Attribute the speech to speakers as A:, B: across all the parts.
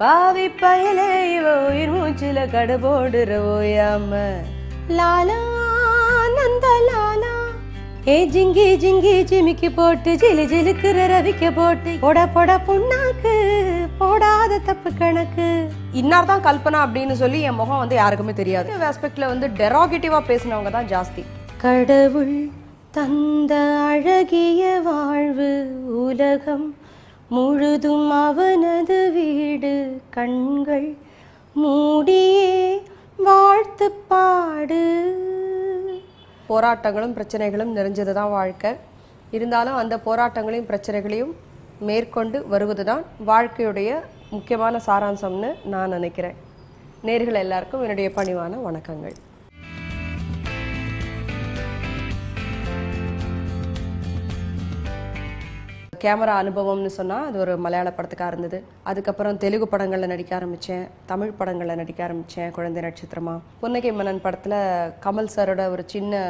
A: பாவி பயலே இவ உயிர் மூச்சில கடபோடுற ஓயாம லாலா நந்த லாலா. ஏ ஜிங்கி ஜிங்கி ஜிமிக்கி போட்டு ஜிலு ஜிலுக்குற ரவிக்க போட்டு. போட போட புண்ணாக்கு போடாத தப்பு கணக்கு. இன்னார் தான் கல்பனா அப்படின்னு சொல்லி என் முகம் வந்து யாருக்குமே தெரியாது. ஆஸ்பெக்ட்ல வந்து டெராகேட்டிவா பேசினவங்க தான் ஜாஸ்தி. கடவுள் தந்த அழகிய வாழ்வு உலகம் முழுதும் அவனது வீடு கண்கள் மூடியே வாழ்த்து பாடு. போராட்டங்களும் பிரச்சனைகளும் நிறைஞ்சது தான் வாழ்க்கை. இருந்தாலும் அந்த போராட்டங்களையும் பிரச்சனைகளையும் மேற்கொண்டு வருவது தான் வாழ்க்கையுடைய முக்கியமான சாராம்சம்னு நான் நினைக்கிறேன். நேர்கள் எல்லாருக்கும் என்னுடைய பணிவான வணக்கங்கள். கேமரா அனுபவம்னு சொன்னால் அது ஒரு மலையாள படத்துக்காக இருந்தது. அதுக்கப்புறம் தெலுங்கு படங்களில் நடிக்க ஆரம்பித்தேன் தமிழ் படங்களில் நடிக்க ஆரம்பித்தேன் குழந்தை நட்சத்திரமா. புன்னகை மன்னன் படத்தில் கமல் சாரோட ஒரு சின்ன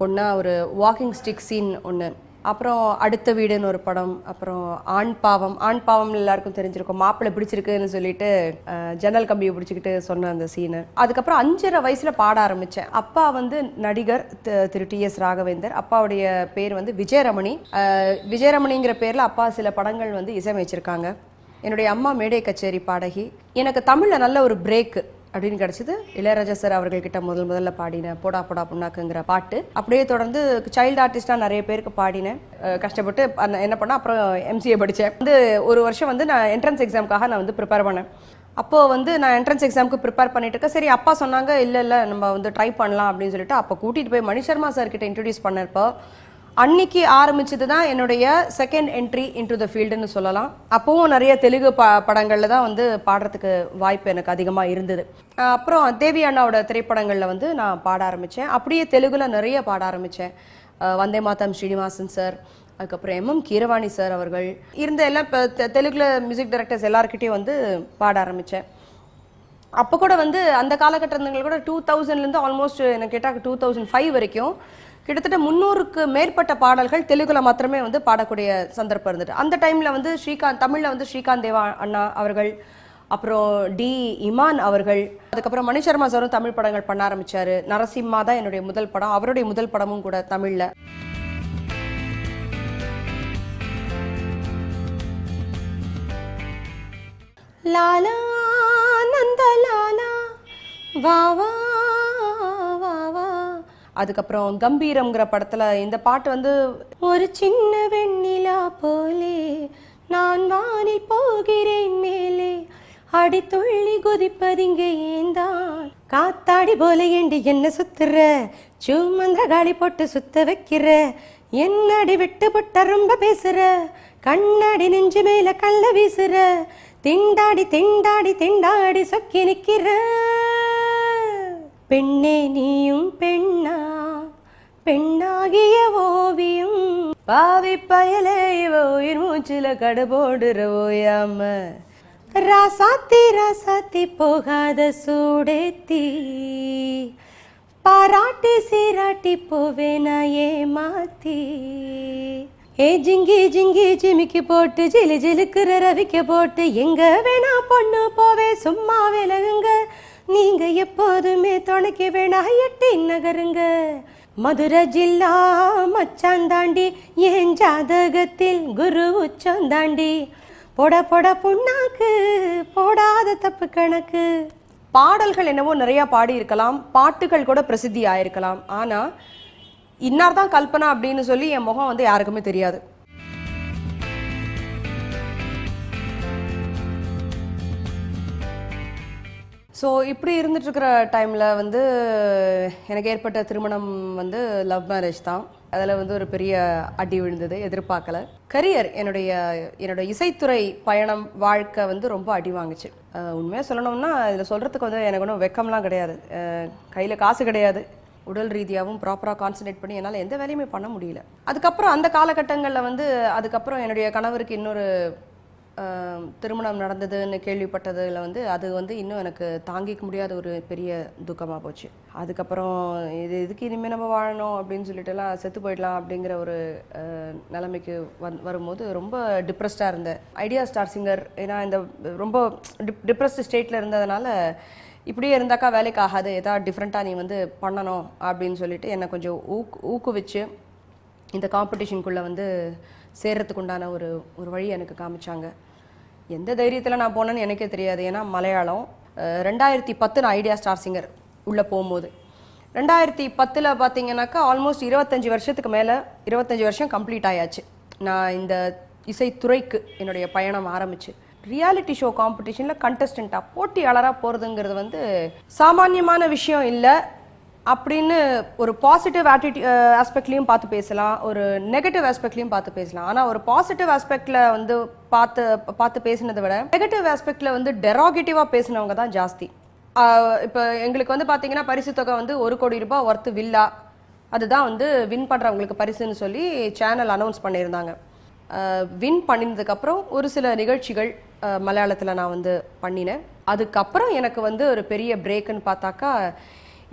A: பொண்ணாக ஒரு வாக்கிங் ஸ்டிக் சீன் ஒன்று அப்புறம் அடுத்த வீடுன்னு ஒரு படம் அப்புறம் ஆண் பாவம். ஆண் பாவம் எல்லாருக்கும் தெரிஞ்சிருக்கும். மாப்பிள்ளை பிடிச்சிருக்குன்னு சொல்லிட்டு ஜன்னல் கம்பியை பிடிச்சிக்கிட்டு சொன்ன அந்த சீனு அதுக்கப்புறம் அஞ்சரை வயசுல பாட ஆரம்பிச்சேன். அப்பா வந்து நடிகர் தி- திரு டி எஸ் ராகவேந்தர். அப்பாவுடைய பேர் வந்து விஜயரமணி. விஜயரமணிங்கிற பேர்ல அப்பா சில படங்கள் வந்து இசையமைச்சிருக்காங்க. என்னுடைய அம்மா மேடை கச்சேரி பாடகி. எனக்கு தமிழில் நல்ல ஒரு பிரேக்கு அப்படின்னு கிடைச்சது. இளையராஜா சார் அவர்கள்கிட்ட முதல் முதல்ல பாடினேன் போடா போடா புண்ணாக்குங்கிற பாட்டு. அப்படியே தொடர்ந்து சைல்டு ஆர்டிஸ்டாக நிறைய பேருக்கு பாடினேன். கஷ்டப்பட்டு அந்த- என்ன பண்ணேன் அப்புறம் எம்சிஏ படித்தேன் வந்து ஒரு வருஷம் வந்து நான் என்ட்ரன்ஸ் எக்ஸாமுக்காக நான் வந்து ப்ரிப்பேர் பண்ணேன். அப்போ வந்து நான் என்ட்ரன்ஸ் எக்ஸாமுக்கு ப்ரிப்பேர் பண்ணிட்டு இருக்கேன். சரி அப்பா சொன்னாங்க இல்லை இல்லை நம்ம வந்து ட்ரை பண்ணலாம் அப்படின்னு சொல்லிட்டு அப்போ கூட்டிகிட்டு போய் மணிஷர்மா சார் கிட்ட இன்ட்ரடியூஸ் பண்ணப்போ அன்னைக்கு ஆரம்பிச்சது தான் என்னுடைய செகண்ட் என்ட்ரி இன்டு த ஃபீல்டுன்னு சொல்லலாம். அப்போவும் நிறைய தெலுங்கு ப படங்களில் தான் வந்து பாடுறதுக்கு வாய்ப்பு எனக்கு அதிகமாக இருந்தது. அப்புறம் தேவி அண்ணாவோட திரைப்படங்களில் வந்து நான் பாட ஆரம்பித்தேன் அப்படியே தெலுங்குல நிறைய பாட ஆரம்பித்தேன் வந்தே மாதம் ஸ்ரீனிவாசன் சார் அதுக்கப்புறம் எம்எம் கீரவாணி சார் அவர்கள் இருந்த எல்லாம் இப்போ தெலுங்குல மியூசிக் டைரக்டர்ஸ் எல்லாருக்கிட்டையும் வந்து பாட ஆரம்பித்தேன் அப்போ கூட வந்து அந்த காலகட்டங்கள் கூட டூ தௌசண்ட்லேருந்து ஆல்மோஸ்ட் எனக்கு கேட்டால் டூ தௌசண்ட் ஃபைவ் வரைக்கும் கிட்டத்தட்ட முந்நூறுக்கு மேற்பட்ட பாடல்கள் தெலுங்குல மாத்திரமே வந்து பாடக்கூடிய சந்தர்ப்பம் இருந்தது. அந்த டைமில் வந்து ஸ்ரீகாந்த் தமிழில் வந்து ஸ்ரீகாந்த் தேவா அண்ணா அவர்கள் அப்புறம் டி இமான் அவர்கள் அதுக்கப்புறம் மணி சர்மா சாரும் தமிழ் படங்கள் பண்ண ஆரம்பிச்சாரு. நரசிம்மா தான் என்னுடைய முதல் படம். அவருடைய முதல் படமும் கூட தமிழ்ல. லாலா நந்த லாலா வாவா வா வா அதுக்கப்புறம் கம்பீரம்ங்கிற படத்துல இந்த பாட்டு வந்து ஒரு சின்ன வெண்ணிலா போலே நான் வானில் போகிறேன் மேலே. அடித்துள்ளி குதிப்பதிங்க ஏந்தான். காத்தாடி போல ஏண்டி என்ன சுத்துற? சும்மந்த காளி போட்டு சுத்த வைக்கிற? என்னடி விட்டு புட்ட ரொம்ப பேசுற? கண்ணாடி நெஞ்சு மேல கள்ள வீசுற? திண்டாடி திண்டாடி திண்டாடி சொக்கி நிக்கிற? பெண்ணே நீயும் பெண்ணா பெண்ணாகிய ஓவியம் பாவி பயலே இவ உயிர் மூச்சில கடபோடுற ஓயாம. ராசாத்தி ராசாத்தி போகாத சூடேத்தி பாராட்டி சீராட்டி போவேனா ஏமாத்தி. ஏ ஜிங்கி ஜிங்கி ஜிமிக்கி போட்டு ஜிலு ஜிலுக்குற ரவிக்க போட்டு எங்க வேணா பொண்ணு போவே சும்மா விலகுங்க. நீங்க எப்போதுமே துணைக்கு வேணா எட்டி நகருங்க. மதுரை ஜில்லா மச்சான் தாண்டி என் ஜாதகத்தில் குரு உச்சம் தாண்டி. போட போட புண்ணாக்கு போடாத தப்பு கணக்கு. பாடல்கள் என்னவோ நிறைய பாடி இருக்கலாம் பாட்டுகள் கூட பிரசித்தி ஆயிருக்கலாம் ஆனா இன்னார் தான் கல்பனா அப்படின்னு சொல்லி என் முகம் வந்து யாருக்குமே தெரியாது. ஸோ இப்படி இருந்துட்டு இருக்கிற டைமில் வந்து எனக்கு ஏற்பட்ட திருமணம் வந்து லவ் மேரேஜ் தான். அதில் வந்து ஒரு பெரிய அடி விழுந்தது எதிர்பார்க்கல. கரியர் என்னுடைய என்னோட இசைத்துறை பயணம் வாழ்க்கை வந்து ரொம்ப அடி வாங்குச்சு. உண்மையாக சொல்லணும்னா இதில் சொல்கிறதுக்கு வந்து எனக்கு ஒன்றும் வெக்கம்லாம் கிடையாது. கையில் காசு கிடையாது. உடல் ரீதியாகவும் ப்ராப்பராக கான்சன்ட்ரேட் பண்ணி என்னால் எந்த வேலையுமே பண்ண முடியல. அதுக்கப்புறம் அந்த காலகட்டங்களில் வந்து அதுக்கப்புறம் என்னுடைய கணவருக்கு இன்னொரு திருமணம் நடந்ததுன்னு கேள்விப்பட்டதுல வந்து அது வந்து இன்னும் எனக்கு தாங்கிக்க முடியாத ஒரு பெரிய துக்கமாக போச்சு. அதுக்கப்புறம் இது இதுக்கு இனிமேல் நம்ம வாழணும் அப்படின்னு சொல்லிட்டுலாம் செத்து போயிடலாம் அப்படிங்கிற ஒரு நிலைமைக்கு வந் வரும்போது ரொம்ப டிப்ரெஸ்டாக இருந்தேன். ஐடியா ஸ்டார் சிங்கர் ஏன்னா இந்த ரொம்ப டிப் டிப்ரெஸ்டு ஸ்டேட்டில் இருந்ததுனால இப்படியே இருந்தாக்கா வேலைக்கு ஆகாது. ஏதாவது டிஃப்ரெண்ட்டாக நீ வந்து பண்ணணும் அப்படின்னு சொல்லிட்டு என்னை கொஞ்சம் ஊக்கு ஊக்குவிச்சு இந்த காம்படிஷனுக்குள்ளே வந்து சேர்றதுக்கு உண்டான ஒரு ஒரு வழி எனக்கு காமிச்சாங்க. எந்த தைரியத்தில் நான் போனேன்னு எனக்கே தெரியாது. ஏன்னா மலையாளம் ரெண்டாயிரத்தி பத்து நான் ஐடியா ஸ்டார் சிங்கர் உள்ளே போகும்போது. ரெண்டாயிரத்தி பத்தில் பார்த்தீங்கன்னாக்கா ஆல்மோஸ்ட் இருபத்தஞ்சி வருஷத்துக்கு மேலே இருபத்தஞ்சி வருஷம் கம்ப்ளீட் ஆயாச்சு. நான் இந்த இசைத்துறைக்கு என்னுடைய பயணம் ஆரம்பிச்சு. ரியாலிட்டி ஷோ காம்படிஷனில் கண்டஸ்டண்ட்டாக போட்டியாளராக போகிறதுங்கிறது வந்து சாமானியமான விஷயம் இல்லை. அப்படின்னு ஒரு பாசிட்டிவ் ஆட்டிடியூ ஆஸ்பெக்ட்லையும் பார்த்து பேசலாம். ஒரு நெகட்டிவ் ஆஸ்பெக்ட்லையும் பார்த்து பேசலாம். ஆனால் ஒரு பாசிட்டிவ் ஆஸ்பெக்டில் வந்து பார்த்து பார்த்து பேசினதை விட நெகட்டிவ் ஆஸ்பெக்டில் வந்து டெராகேட்டிவாக பேசினவங்க தான் ஜாஸ்தி. இப்போ எங்களுக்கு வந்து பார்த்தீங்கன்னா பரிசு தொகை வந்து ஒரு கோடி ரூபாய் ஒர்த்து வில்லா அதுதான் வந்து வின் பண்ணுறவங்களுக்கு பரிசுன்னு சொல்லி சேனல் அனௌன்ஸ் பண்ணியிருந்தாங்க. வின் பண்ணினதுக்கப்புறம் ஒரு சில நிகழ்ச்சிகள் மலையாளத்தில் நான் வந்து பண்ணினேன். அதுக்கப்புறம் எனக்கு வந்து ஒரு பெரிய பிரேக்குன்னு பார்த்தாக்கா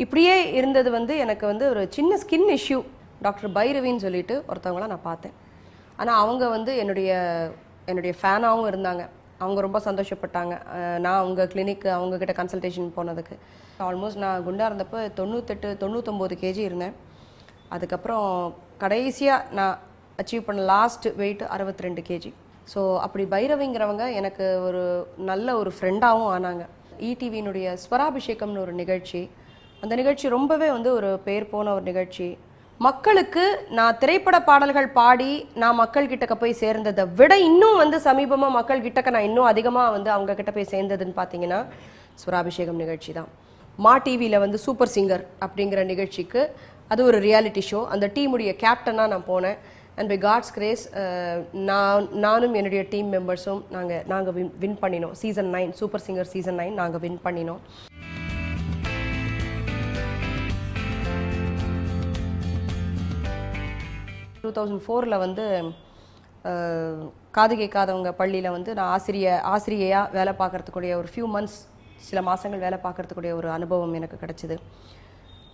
A: இப்படியே இருந்தது வந்து எனக்கு வந்து ஒரு சின்ன ஸ்கின் இஷ்யூ டாக்டர் பைரவின்னு சொல்லிட்டு ஒருத்தவங்கள நான் பார்த்தேன். ஆனால் அவங்க வந்து என்னுடைய என்னுடைய ஃபேனாகவும் இருந்தாங்க. அவங்க ரொம்ப சந்தோஷப்பட்டாங்க. நான் அவங்க கிளினிக் அவங்கக்கிட்ட கன்சல்டேஷன் போனதுக்கு. ஆல்மோஸ்ட் நான் குண்டாக இருந்தப்போ தொண்ணூத்தெட்டு தொண்ணூத்தொம்பது கேஜி இருந்தேன். அதுக்கப்புறம் கடைசியாக நான் அச்சீவ் பண்ண லாஸ்ட் வெயிட் அறுபத்தி ரெண்டு கேஜி ஸோ அப்படி பைரவிங்கிறவங்க எனக்கு ஒரு நல்ல ஒரு ஃப்ரெண்டாகவும் ஆனாங்க. ஈடிவியினுடைய ஸ்வராபிஷேகம்னு ஒரு நிகழ்ச்சி அந்த நிகழ்ச்சி ரொம்பவே வந்து ஒரு பேர் போன ஒரு நிகழ்ச்சி. மக்களுக்கு நான் திரைப்பட பாடல்கள் பாடி நான் மக்கள் கிட்டக்க போய் சேர்ந்ததை விட இன்னும் வந்து சமீபமாக மக்கள் கிட்டக்க நான் இன்னும் அதிகமாக வந்து அவங்க கிட்ட போய் சேர்ந்ததுன்னு பார்த்தீங்கன்னா சுராபிஷேகம் நிகழ்ச்சி தான். மா டிவியில் வந்து சூப்பர் சிங்கர் அப்படிங்கிற நிகழ்ச்சிக்கு அது ஒரு ரியாலிட்டி ஷோ அந்த டீமுடைய கேப்டனாக நான் போனேன். அண்ட் பை காட்ஸ் கிரேஸ் நான் நானும் என்னுடைய டீம் மெம்பர்ஸும் நாங்கள் நாங்கள் வின் வின் பண்ணினோம். Season nine super singer season nine நாங்கள் வின் பண்ணினோம். டூ தௌசண்ட் ஃபோரில் வந்து காது கேட்காதவங்க பள்ளியில் வந்து நான் ஆசிரிய ஆசிரியையாக வேலை பார்க்குறதுக்குடைய ஒரு ஃபியூ மந்த்ஸ் சில மாதங்கள் வேலை பார்க்குறதுக்குடைய ஒரு அனுபவம் எனக்கு கிடச்சிது.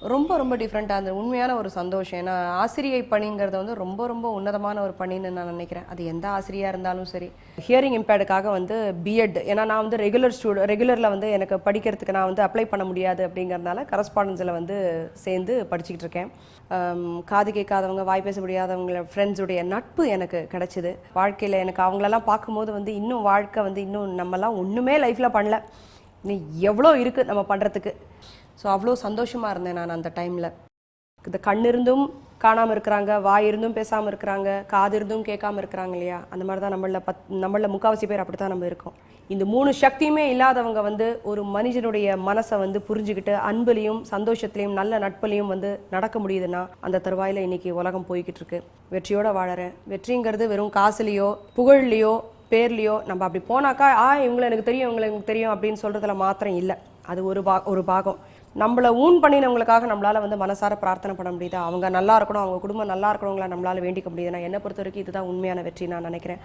A: ரொம்ப ரொம்ப டிஃப்ரெண்ட்டாக இருந்தது உண்மையான ஒரு சந்தோஷம். ஏன்னா ஆசிரியை பணிங்கிறது வந்து ரொம்ப ரொம்ப உன்னதமான ஒரு பணின்னு நான் நினைக்கிறேன். அது எந்த ஆசிரியாக இருந்தாலும் சரி. ஹியரிங் இம்பேர்டுக்காக வந்து பிஎட் ஏன்னா நான் வந்து ரெகுலர் ஸ்டூடெண்ட் ரெகுலரில் வந்து எனக்கு படிக்கிறதுக்கு நான் வந்து அப்ளை பண்ண முடியாது அப்படிங்கிறதுனால கரஸ்பாண்டன்ஸில் வந்து சேர்ந்து படிச்சுக்கிட்டு இருக்கேன். காது கேட்காதவங்க வாய் பேச முடியாதவங்கள ஃப்ரெண்ட்ஸுடைய நட்பு எனக்கு கிடச்சிது. வாழ்க்கையில் எனக்கு அவங்களெல்லாம் பார்க்கும்போது வந்து இன்னும் வாழ்க்கை வந்து இன்னும் நம்மலாம் ஒன்றுமே லைஃப்பில் பண்ணல. இன்னும் எவ்வளோ இருக்குது நம்ம பண்ணுறதுக்கு ஸோ அவ்வளோ சந்தோஷமாக இருந்தேன் நான் அந்த டைமில் இந்த கண் இருந்தும் காணாமல் இருக்கிறாங்க வாய் இருந்தும் பேசாமல் இருக்கிறாங்க காது இருந்தும் கேட்காம இருக்கிறாங்க இல்லையா? அந்த மாதிரி தான் நம்மள பத் நம்மள முக்காவாசி பேர் அப்படி தான் நம்ம இருக்கோம். இந்த மூணு சக்தியுமே இல்லாதவங்க வந்து ஒரு மனுஷனுடைய மனசை வந்து புரிஞ்சுக்கிட்டு அன்புலையும் சந்தோஷத்துலையும் நல்ல நட்புலையும் வந்து நடக்க முடியுதுன்னா அந்த தருவாயில் இன்னைக்கு உலகம் போய்கிட்டு இருக்கு. வெற்றியோட வாழறேன். வெற்றிங்கிறது வெறும் காசுலேயோ புகழ்லையோ பேர்லையோ நம்ம அப்படி போனாக்கா ஆ இவங்களை எனக்கு தெரியும் இவங்களை எனக்கு தெரியும் அப்படின்னு சொல்கிறதுல மாத்திரம் இல்லை. அது ஒரு பா ஒரு பாகம். நம்மளை ஊன் பண்ணினவங்களுக்காக நம்மளால் வந்து மனசார பிரார்த்தனை பண்ண முடியுதா? அவங்க நல்லா இருக்கணும் அவங்க குடும்பம் நல்லா இருக்கணுங்களா நம்மளால வேண்டிக்க முடியுது நான் என்னை பொறுத்த வரைக்கும் இதுதான் உண்மையான வெற்றி நான் நினைக்கிறேன்.